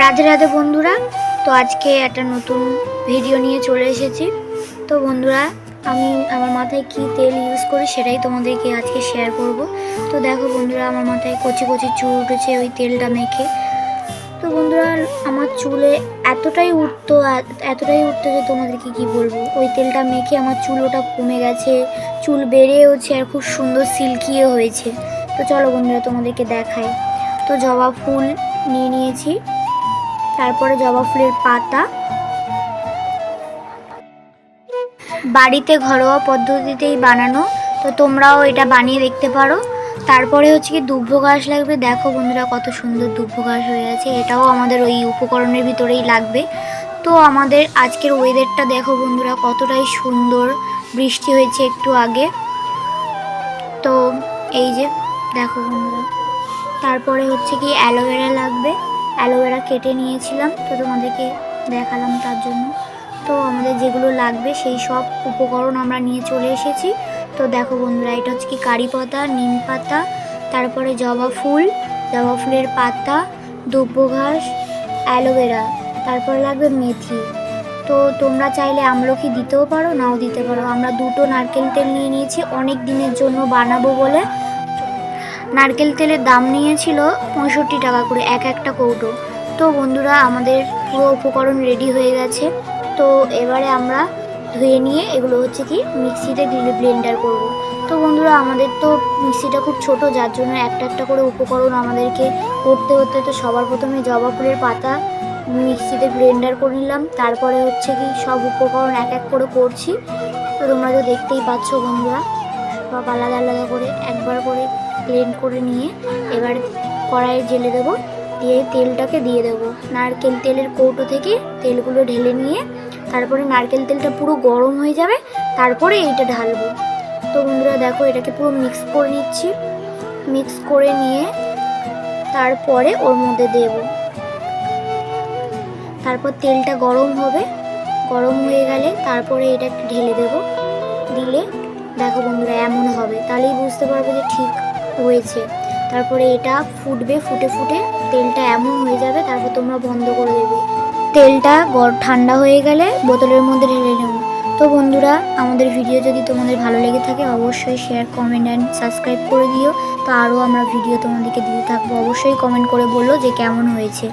রাধে রাধে বন্ধুরা, তো আজকে একটা নতুন ভিডিও নিয়ে চলে এসেছি। তো বন্ধুরা, আমি আমার মাথায় কি তেল ইউজ করি সেটাই তোমাদেরকে আজকে শেয়ার করব। তো দেখো বন্ধুরা, আমার মাথায় কচি কচি চুল উঠেছে ওই তেলটা মেখে। তো বন্ধুরা, আমার চুলে এতটাই উঠতো এতটাই উঠতো যে তোমাদেরকে কি বলব? ওই তেলটা মেখে আমার চুল ওটা কমে গেছে, চুল বেড়েওছে আর খুব সুন্দর সিল্কিও হয়েছে। তো চলো বন্ধুরা, তোমাদেরকে দেখাই। তো জবা ফুল নিয়ে নিয়েছি। তারপরে জবা ফুলের পাতা। বাড়িতে ঘরোয়া পদ্ধতিতেই বানানো, তো তোমরাও এটা বানিয়ে দেখতে পারো। তারপরে হচ্ছে কি দুব্ব ঘাস লাগবে। দেখো বন্ধুরা কত সুন্দর দুব্ব ঘাস হয়ে আছে। এটাও আমাদের ওই উপকরণের ভিতরেই লাগবে। তো আমাদের আজকের ওয়েদারটা দেখো বন্ধুরা কতটাই সুন্দর। বৃষ্টি হয়েছে একটু আগে। তো এই যে, দেখো বন্ধুরা। তারপরে হচ্ছে কি অ্যালোভেরা লাগবে। অ্যালোভেরা কেটে নিয়েছিলাম তো তোমাদেরকে দেখালাম তার জন্য। তো আমাদের যেগুলো লাগবে সেই সব উপকরণ আমরা নিয়ে চলে এসেছি। তো দেখো বন্ধুরা, এটা হচ্ছে কি কারি পাতা, নিম পাতা, তারপরে জবা ফুল, জবা ফুলের পাতা, দুব্ব ঘাস, অ্যালোভেরা, তারপরে লাগবে মেথি। তো তোমরা চাইলে আমলকি দিতেও পারো, নাও দিতে পারো। আমরা দুটো নারকেল তেল নিয়ে নিয়েছি, অনেক দিনের জন্য বানাবো বলে। নারকেল তেলের দাম নিয়েছিল পঁয়ষট্টি টাকা করে এক একটা কৌটো। তো বন্ধুরা, আমাদের পুরো উপকরণ রেডি হয়ে গেছে। তো এবারে আমরা ধুয়ে নিয়ে এগুলো হচ্ছে কি, মিক্সিতে ব্লেন্ডার করব। তো বন্ধুরা, আমাদের তো মিক্সিটা খুব ছোট, যার জন্য একটা একটা করে উপকরণ আমাদেরকে করতে হতে তো সবার প্রথমে জবা ফুলের পাতা মিক্সিতে ব্লেন্ডার করে নিলাম। তারপরে হচ্ছে কি, সব উপকরণ এক এক করে করছি। তো তোমরা তো দেখতেই পাচ্ছ বন্ধুরা। সব আলাদা আলাদা করে একবার করে ব্লেন্ড করে নিয়ে এবার কড়াইয়ে জেলে দেবো। দিয়ে তেলটাকে দিয়ে দেবো। নারকেল তেলের কৌটো থেকে তেলগুলো ঢেলে নিয়ে তারপরে নারকেল তেলটা পুরো গরম হয়ে যাবে, তারপরে এইটা ঢালবো। তো বন্ধুরা দেখো, এটাকে পুরো মিক্স করে নিচ্ছি। মিক্স করে নিয়ে তারপরে ওর মধ্যে দেব। তারপর তেলটা গরম হবে। গরম হয়ে গেলে তারপরে এটা ঢেলে দেবো। দিলে দেখো বন্ধুরা, এমন হবে। তাহলেই বুঝতে পারবে যে ঠিক হয়েছে। তারপরে এটা ফুটবে, ফুটে ফুটে তেলটা এমন হয়ে যাবে, তারপর তোমরা বন্ধ করে দেবে। তেলটা ঠান্ডা হয়ে গেলে বোতলের মধ্যে ঢেলে নেব। তো বন্ধুরা, আমাদের ভিডিও যদি তোমাদের ভালো লেগে থাকে, অবশ্যই শেয়ার কমেন্ট অ্যান্ড সাবস্ক্রাইব করে দিও। তো আরও আমরা ভিডিও তোমাদেরকে দিতে থাকব। অবশ্যই কমেন্ট করে বলল যে কেমন হয়েছে।